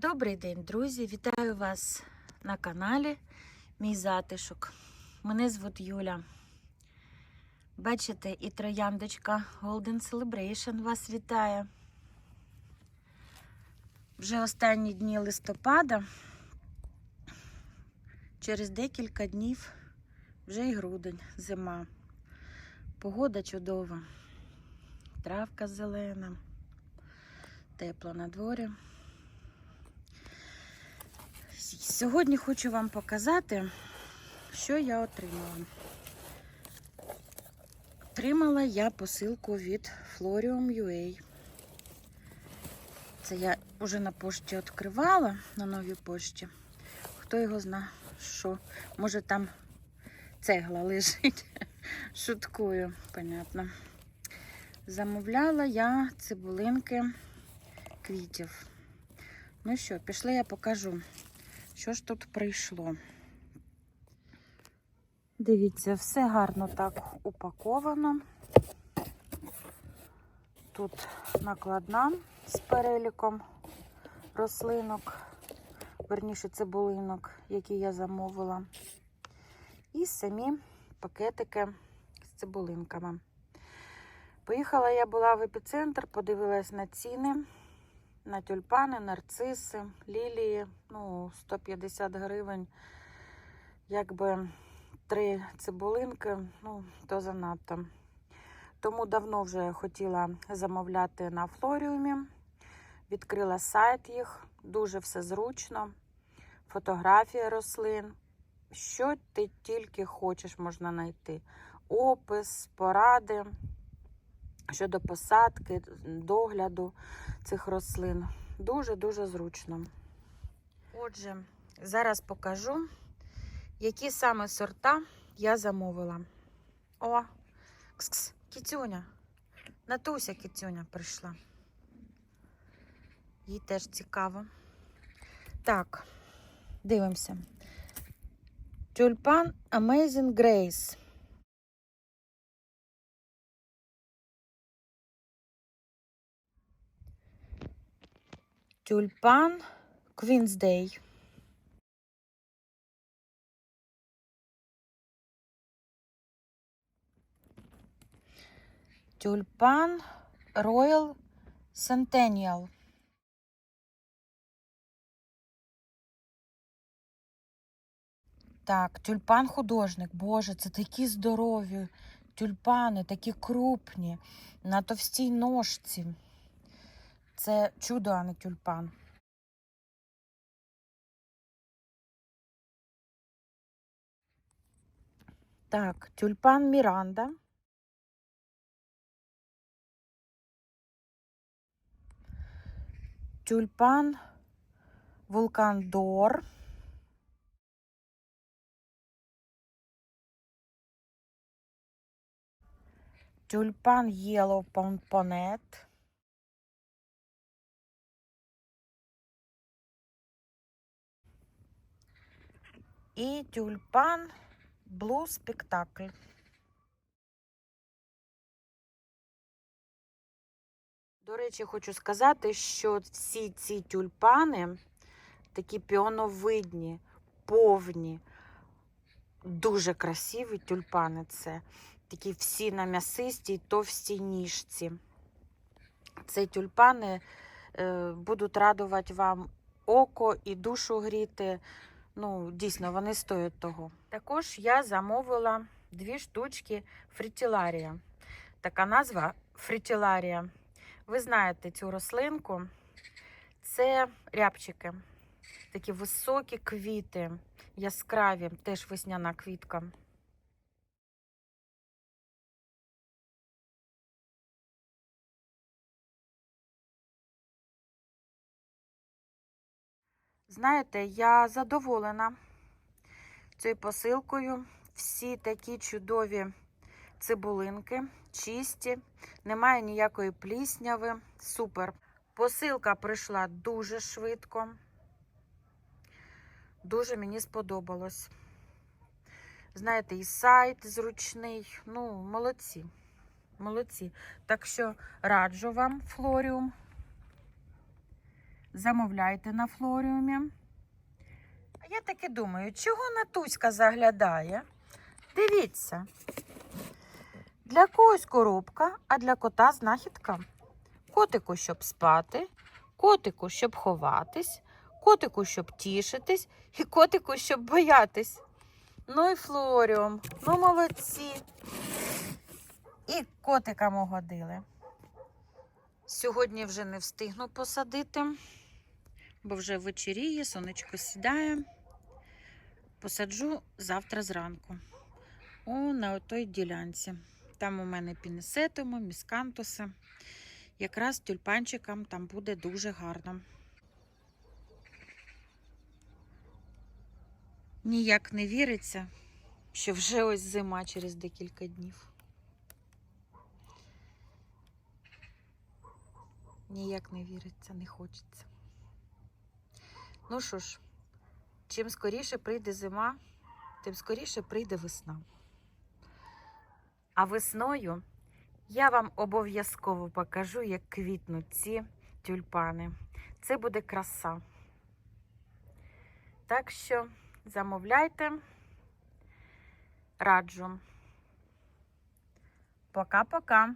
Добрий день, друзі! Вітаю вас на каналі Мій затишок. Мене звуть Юля. Бачите, і трояндочка Golden Celebration вас вітає. Вже останні дні листопада. Через декілька днів вже і грудень, зима. Погода чудова, травка зелена, тепло на дворі. Сьогодні хочу вам показати, що я отримала. Отримала я посилку від Florium UA. Це я вже на пошті відкривала, на новій пошті. Хто його зна, що, може там цегла лежить. Шуткую, понятно. Замовляла я цибулинки квітів. Ну що, пішли, я покажу. Що ж тут прийшло? Дивіться, все гарно так упаковано. Тут накладна з переліком рослинок, верніше цибулинок, які я замовила. І самі пакетики з цибулинками. Поїхала я була в епіцентр, подивилась на ціни на тюльпани, нарциси, лілії, ну, 150 гривень, якби три цибулинки, ну, то занадто. Тому давно вже хотіла замовляти на флоріумі. Відкрила сайт їх, дуже все зручно. Фотографія рослин. Що ти тільки хочеш, можна знайти. Опис, поради щодо посадки, догляду цих рослин. Дуже-дуже зручно. Отже, зараз покажу, які саме сорта я замовила. О, кс-кс, кітюня. Натуся кітюня прийшла. Їй теж цікаво. Так, дивимося. Тюльпан Amazing Grace. Тюльпан Квінсдей. Тюльпан Royal Centennial. Так, тюльпан художник. Боже, це такі здорові тюльпани, такі крупні, на товстій ножці. Це чудо, а не тюльпан. Так, тюльпан Міранда. Тюльпан Вулкан Дор. Тюльпан Yellow Помпонет. І тюльпан Блу Спектакль. До речі, хочу сказати, що всі ці тюльпани такі піоновидні, повні, дуже красиві тюльпани. Це такі всі на м'ясистій, товстій ніжці. Ці тюльпани е, будуть радувати вам око і душу гріти. Ну, дійсно, вони стоять того. Також я замовила дві штучки фрітіларія. Така назва фрітіларія. Ви знаєте цю рослинку. Це рябчики. Такі високі квіти, яскраві, теж весняна квітка. Знаєте, я задоволена цією посилкою. Всі такі чудові цибулинки, чисті, немає ніякої плісняви. Супер. Посилка прийшла дуже швидко. Дуже мені сподобалось. Знаєте, і сайт зручний. Ну, молодці. Молодці. Так що раджу вам флоріум. Замовляйте на флоріумі. А я таки думаю, чого Натуська заглядає? Дивіться. Для когось коробка, а для кота знахідка. Котику, щоб спати, котику, щоб ховатись, котику, щоб тішитись, і котику, щоб боятись. Ну і флоріум, ну молодці. І котика угодили. Сьогодні вже не встигну посадити, бо вже вечеріє, сонечко сідає. Посаджу завтра зранку. О, на той ділянці. Там у мене пінесетимо, міскантуси. Якраз тюльпанчикам там буде дуже гарно. Ніяк не віриться, що вже ось зима через декілька днів. Ніяк не віриться, не хочеться. Ну що ж, чим скоріше прийде зима, тим скоріше прийде весна. А весною я вам обов'язково покажу, як квітнуть ці тюльпани. Це буде краса. Так що замовляйте, раджу. Пока-пока.